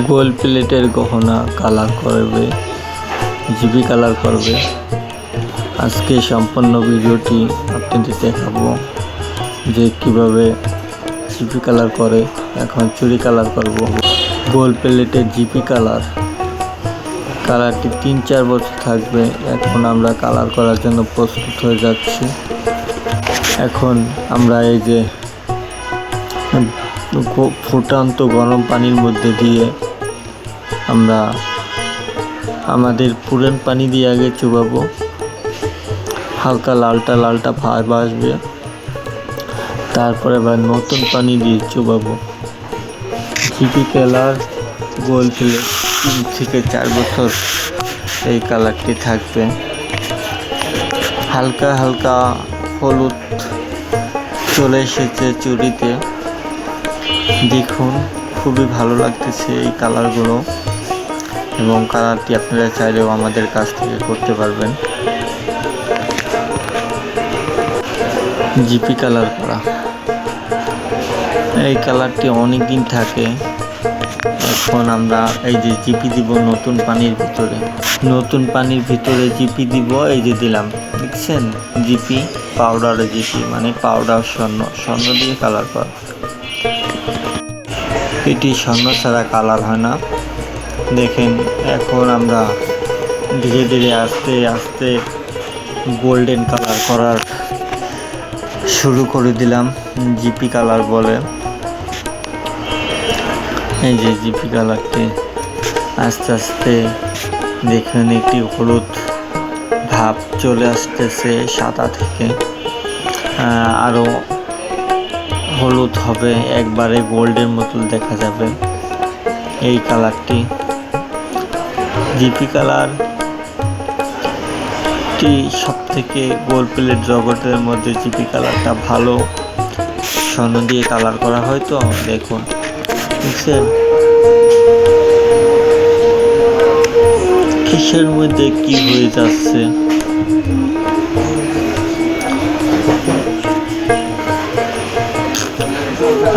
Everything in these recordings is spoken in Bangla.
গোল প্লেটের গহনা কালার করবে, জিবি কালার করবে। আজকে সম্পূর্ণ ভিডিওটি আপনাদের দেখাবো যে কীভাবে জিপি কালার করে, এখন চুরি কালার করব। গোল প্লেটের জিপি কালার। কালারটি তিন চার বছর থাকবে, এখন আমরা কালার করার জন্য প্রস্তুত হয়ে যাচ্ছি। এখন আমরা এই যে ফুটান্ত গরম পানির মধ্যে দিয়ে আমরা আমাদের পুরান পানি দিয়ে আগে চুবাবো। হালকা লালটা লালটা ভাব আসবে। তারপরে আবার নতুন পানি দিয়ে চুবাবো। জিপি কালার গোল ফেলে তিন থেকে চার বছর এই কালারটি থাকবে। হালকা হালকা হলুদ চলে এসেছে চুরিতে। দেখুন, খুবই ভালো লাগতেছে এই কালারগুলো এবং কালারটি আপনারা চাইলেও আমাদের কাছ থেকে করতে পারবেন। জিপি কালার করা। এই কালারটি অনেক দিন থাকে, এখন আমরা এই যে জিপি দিব নতুন পানির ভিতরে। নতুন পানির ভিতরে জিপি দিব, এই যে দিলাম, দেখছেন? জিপি, পাউডার জিপি মানে পাউডার স্বর্ণ স্বর্ণ দিয়ে কালার করা। এটি স্বর্ণ ছাড়া কালার হয় না। দেখেন এখন আমরা ধীরে ধীরে আস্তে আস্তে গোল্ডেন কালার করার শুরু করে দিলাম জিপি কালার বলে। এই যে জিপি কালারটি আস্তে আস্তে দেখেন একটি হলুদ ভাব চলে আসতেছে সাদা থেকে। আহ, আরও হলুদ হবে, একবারে গোল্ডের মতো দেখা যাবে। এই কালারটি। GP colour. টি সব থেকে গোল প্লেট জগতের মধ্যে জিপি কালারটা ভালো। স্বর্ণ দিয়ে কালার করা হয় তো, দেখুন। বুঝছেন কিসের মধ্যে কি হয়ে যাচ্ছে?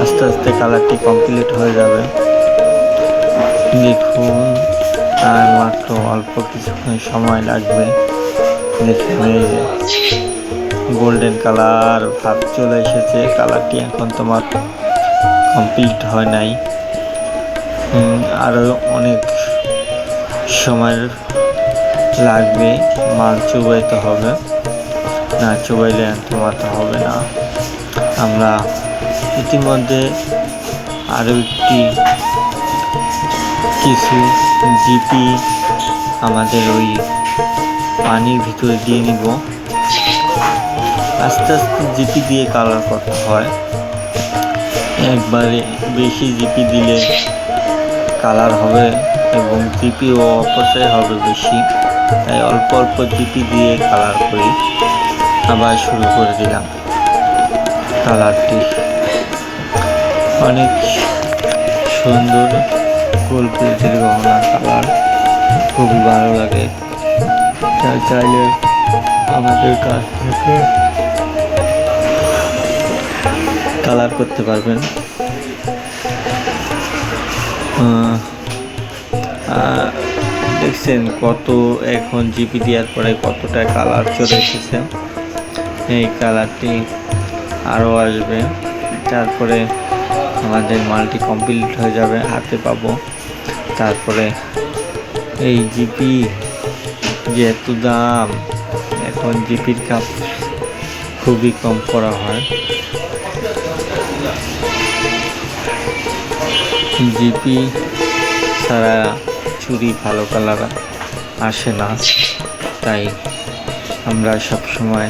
আস্তে আস্তে কালারটি কমপ্লিট হয়ে যাবে। দেখুন, আর মাত্র অল্প কিছুক্ষণ সময় লাগবে। গোল্ডেন কালার ভাব চলে এসেছে। কালারটি এখন তোমার কমপ্লিট হয় নাই। আরও অনেক সময় লাগবে। মাল চুবাইতে হবে। না চুবাইলে তোমার তো হবে না। আমরা ইতিমধ্যে আরও একটি কিছু জিপি আমাদের ওই পানির ভিতরে দিয়ে নিব। আস্তে আস্তে জিপি দিয়ে কালার করতে হয়। একবারে বেশি জিপি দিলে কালার হবে এবং জিপিও অপচয় হবে বেশি। তাই অল্প অল্প জিপি দিয়ে কালার করি। আবার শুরু করে দিলাম। কালারটি অনেক সুন্দর গোল প্লেটের গহনা, কালার খুবই ভালো লাগে। চাইলে আমাদের কাছ থেকে কালার করতে পারবেন। দেখছেন কত এখন জিপি দেওয়ার পরে কতটা কালার চলে এসেছে। এই কালারটি আরও আসবে। তারপরে আমাদের মালটি কমপ্লিট হয়ে যাবে, হাতে পাবো। তারপরে এই জিপি যে এত দাম, এখন জিপির কাপ খুবই কম করা হয়। জিপি ছাড়া চুরি ভালো কালার আসে না, তাই আমরা সব সময়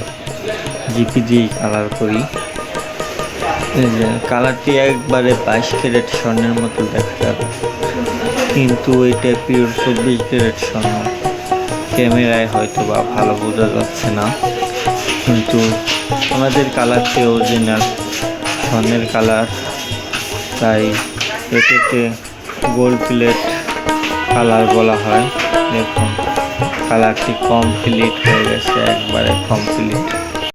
জিপি দিয়েই কালার করি। কালারটি একবারে বাইশ ক্যারেট স্বর্ণের মতো দেখা কিন্তু এটা পিওর চব্বিশ ক্যারেট স্বর্ণ। ক্যামেরায় হয়তো বা ভালো বোঝা যাচ্ছে না। কিন্তু আমাদের কালারটি অরিজিনাল স্বর্ণের কালার। তাই এটাকে গোল্ড প্লেট কালার বলা হয়। দেখুন, কালারটি কমপ্লিট হয়ে গেছে, একবারে কমপ্লিট